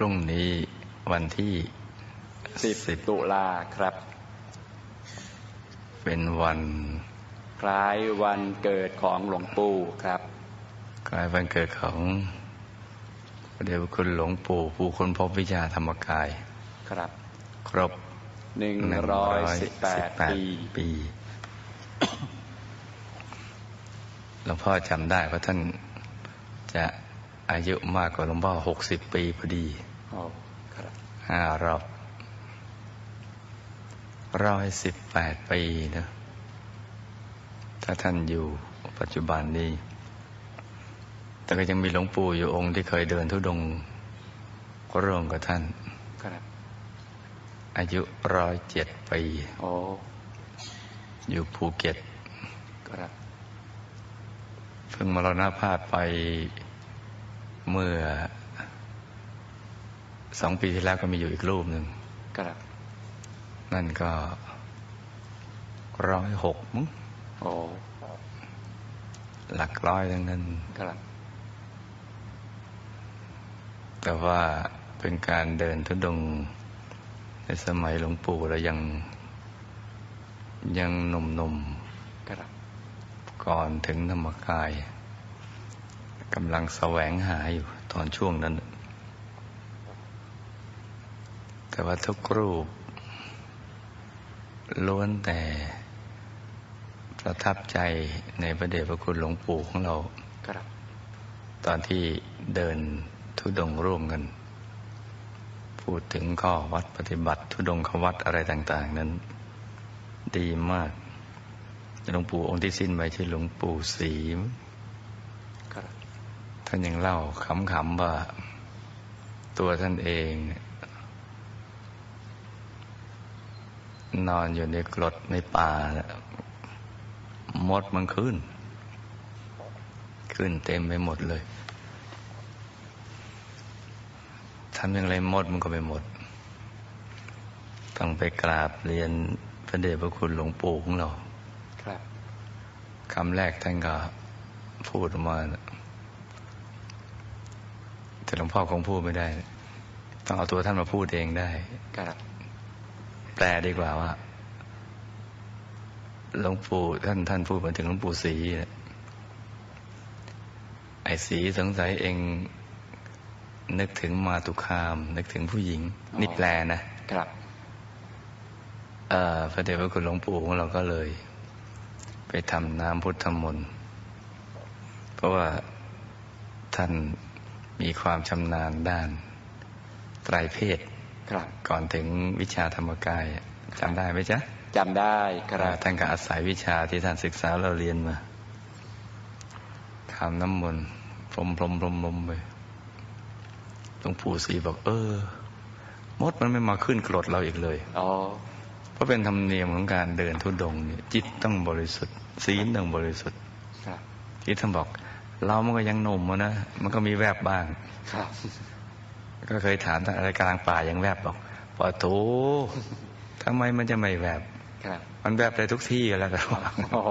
รุ่งนี้วันที่สิบตุลาครับ เป็นวัน คล้ายวันเกิดของหลวงปู่ครับกลายวันเกิดของพระเดชพระคุณหลวงปู่ผู้ค้นพบวิชาธรรมกาย ครับ ครบหนึ่งร้อยสิบแปดปีปีหลวงพ่อจำได้ว่าท่านจะอายุมากกว่าหลวงพ่อหกสิบปีพอดีโอ้ครับ ห้ารอบร้อยสิบแปดปีนะถ้าท่านอยู่ปัจจุบันนี้ แต่ก็ยังมีหลวงปู่อยู่องค์ที่เคยเดินทุดงค์ร่วมกับท่านครับอายุร้อยเจ็ดปีโอ้อยู่ภูเก็ตครับเพิ่งมรณภาพไปเมื่อ สองปีที่แล้วก็มีอยู่อีกรูปหนึ่งครับนั่นก็ร้อยหกมั้งโอ้หลักร้อยทั้งนั้นครับแต่ว่าเป็นการเดินทุดงค์ในสมัยหลวงปู่แล้วยังยังหนุ่มครับๆก่อนถึงธรรมกายกำลังแสวงหาอยู่ตอนช่วงนั้น แต่ว่าทุกรูป ล้วนแต่ประทับใจในพระเดชพระคุณหลวงปู่ของเราครับ ตอนที่เดินทุดงค์ร่วมกัน พูดถึงข้อวัดปฏิบัติ ทุดงควัดอะไรต่าง ๆ นั้น ดีมากหลวงปู่องค์ที่สิ้นไปชื่อหลวงปู่ศรีครับท่านยังเล่าขำๆว่าตัวท่านเองเนี่ยนอนอยู่ในกรดในป่าน่ะมดมันขึ้น ขึ้นเต็มไปหมดเลยทำอย่างไรมดมันก็ไม่หมด ต้องไปกราบเรียนพระเดชพระคุณหลวงปู่ของเรา ครับคำแรกท่านก็พูดออกมานะแต่หลวงพ่อคงพูดไม่ได้ ต้องเอาตัวท่านมาพูดเองได้ ครับแปลดีกว่าว่าหลวงปู่ท่านท่านพูดมาถึงหลวงปู่ศรีเนี่ยไอ้ศรีสงสัยเองนึกถึงมาตุคาม นึกถึงผู้หญิง นี่แปลนะครับเอ่อพระเดชพระคุณหลวงปู่ของเราก็เลย ไปทำน้ำพุทธมนต์เพราะว่าท่านมีความชำนาญด้านไตรเพศ ครับ ก่อนถึงวิชาธรรมกายจำได้ไหมจ๊ะจำได้ครับท่านก็อาศัยวิชาที่ท่านศึกษาเราเรียนมาทำน้ำมนต์พรมพรมพรมพรมไปหลวงปู่ศรีบอก เออ มดมันไม่มาขึ้นกรดเราอีกเลยอ๋อเพราะเป็นธรรมเนียมของการเดินทุดงค์เนี่ยจิตต้องบริสุทธิ์ศีลต้องบริสุทธิ์ครับที่ท่านบอก เรามันก็ยังหนุ่มอะนะมันก็มีแวบบ้างครับ ก็เคยถามท่านอะไรกลางป่ายังแวบบอกปอโถทำไมมันจะไม่แวบครับมันแวบได้ทุกที่แล้วกันว่าโอ้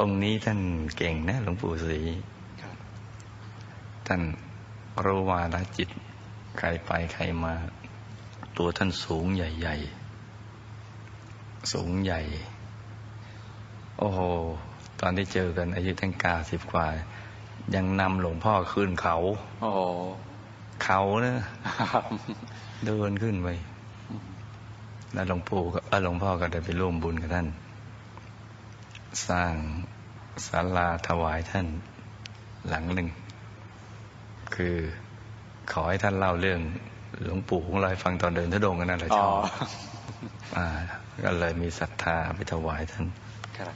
องค์นี้ท่านเก่งนะหลวงปู่ศรีครับท่านรู้วาลจิต ใครไปใครมา ตัวท่านสูงใหญ่ ๆ สูงใหญ่ โอ้โห ตอนที่เจอกันอายุตั้งเก้าสิบกว่า ยังนำหลวงพ่อขึ้นเขา โอ้ เขาเนะครับเดินขึ้นไปแล้วหลวงปู่ก็เออหลวงพ่อก็ได้ไปร่วมบุญกับท่าน สร้างศาลาถวายท่านหลังหนึ่ง คือขอให้ท่านเล่าเรื่องหลวงปู่ของเราให้ฟังตอนเดินทุดงค์กันนั่นแหละอ๋ชออบอ่า ก็เลยมีศรัทธาไปถวายท่านครับ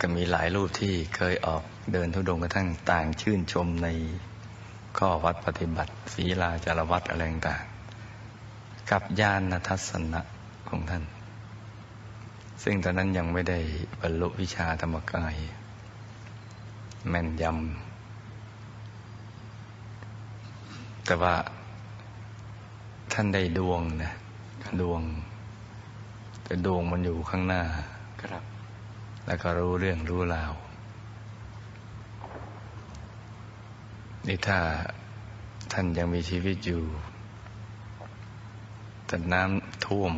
ก็มีหลายรูปที่เคยออกเดินทุดงค์กระทั่งต่างชื่นชมใน ข้อวัดปฏิบัติศีลาจารวัดอะไรต่างๆกับญาณทัศนะของท่าน ซึ่งตอนนั้นยังไม่ได้บรรลุวิชาธรรมกาย แม่นยำ แต่ว่าท่านได้ดวงนะดวง แต่ดวงมันอยู่ข้างหน้าครับ แล้วก็รู้เรื่องรู้ราว นี่ถ้าท่านยังมีชีวิตอยู่แต่น้ำท่วม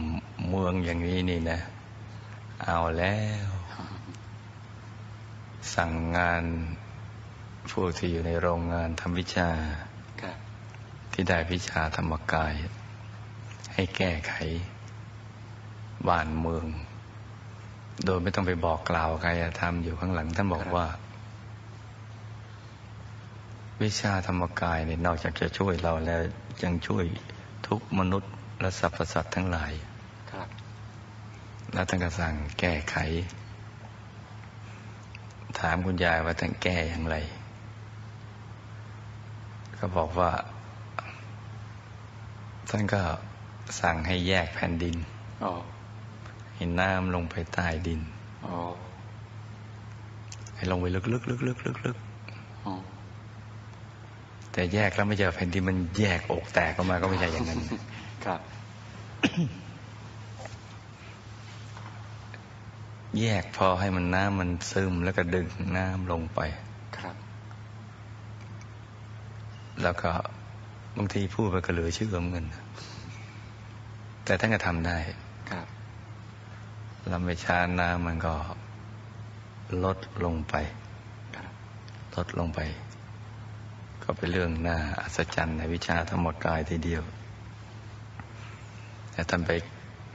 เมืองอย่างนี้นี่นะ เอาแล้ว สั่งงานพวกที่อยู่ในโรงงานทำวิชา ที่ได้วิชาธรรมกาย ให้แก้ไข บ้านเมือง โดยไม่ต้องไปบอกกล่าวใครทำอยู่ข้างหลังท่านบอกว่า วิชาธรรมกายเนี่ยนอกจากจะช่วยเราแล้วยังช่วยทุกมนุษย์และสรรพสัตว์ทั้งหลายครับแล้วท่านก็สั่งแก้ไข ถามคุณยายว่าท่านแก้อย่างไร ก็บอกว่า ท่านก็สั่งให้แยกแผ่นดินอ๋อให้น้ำลงไปใต้ดินอ๋อให้ลงไปลึกๆลึกๆลึกๆลึกอ๋อๆ แต่แยกแล้วไม่เจอแผ่นดินมันแยกอกแตกออกมาก็ไม่ใช่อย่างนั้น ครับ แยกพอให้มันน้ำมันซึมแล้วก็ดึงน้ำลงไป ครับ แล้วก็บางทีพูดไปก็เหลือเชื่อเหมือนกันนะแต่ท่านก็ทำได้ ครับลำไปช้าน้ำมันก็ลดลงไปครับลดลงไป ก็เป็นเรื่องน่าอัศจรรย์ในวิชาธรรมกายทีเดียว แต่ท่านไป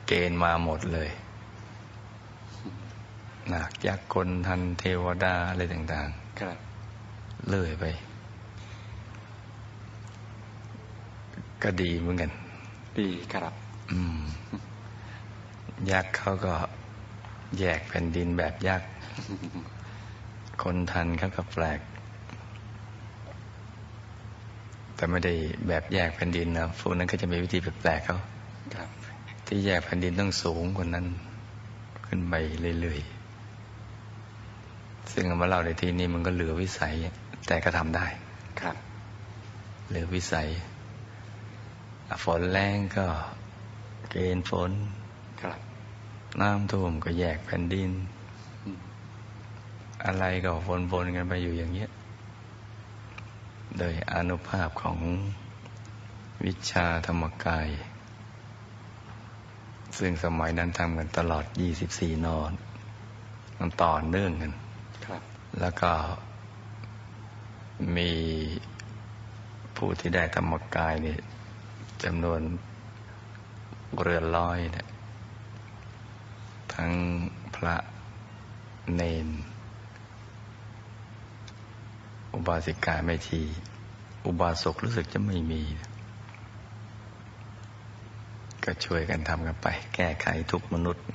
เกณฑ์มาหมดเลยหนักยักษ์คนทันเทวดาอะไรต่างครับๆเลื่อยไป ก็ดีเหมือนกัน ดีครับ อืม ยักษ์เขาก็แยกแผ่นดินแบบยักษ์ คนทันเขาก็แปลก แต่ไม่ได้แบบแยกแผ่นดินนะพวกนั้นก็จะมีวิธีแปลกๆเขาครับที่แยกแผ่นดินต้องสูงกว่านั้น ขึ้นไปเรื่อยๆซึ่งเอามาเล่าในที่นี้มันก็เหลือวิสัย แต่ก็ทำได้ครับเหลือวิสัยอะฝนแรงก็เกณฑ์ฝนครับน้ำท่วมก็แยกแผ่นดินอืมอะไรก็วนๆกันไปอยู่อย่างเงี้ย โดยอนุภาพของวิชาธรรมกาย ซึ่งสมัยนั้นทำกันตลอด 24 นอน มันต่อเนื่องกันครับแล้วก็มีผู้ที่ได้ธรรมกายเนี่ยจำนวนเรือนร้อยเนี่ยทั้งพระเนน อุบาสิกาไม่ที อุบาสกรู้สึกจะไม่มี ก็ช่วยกันทำกันไป แก้ไขทุกมนุษย์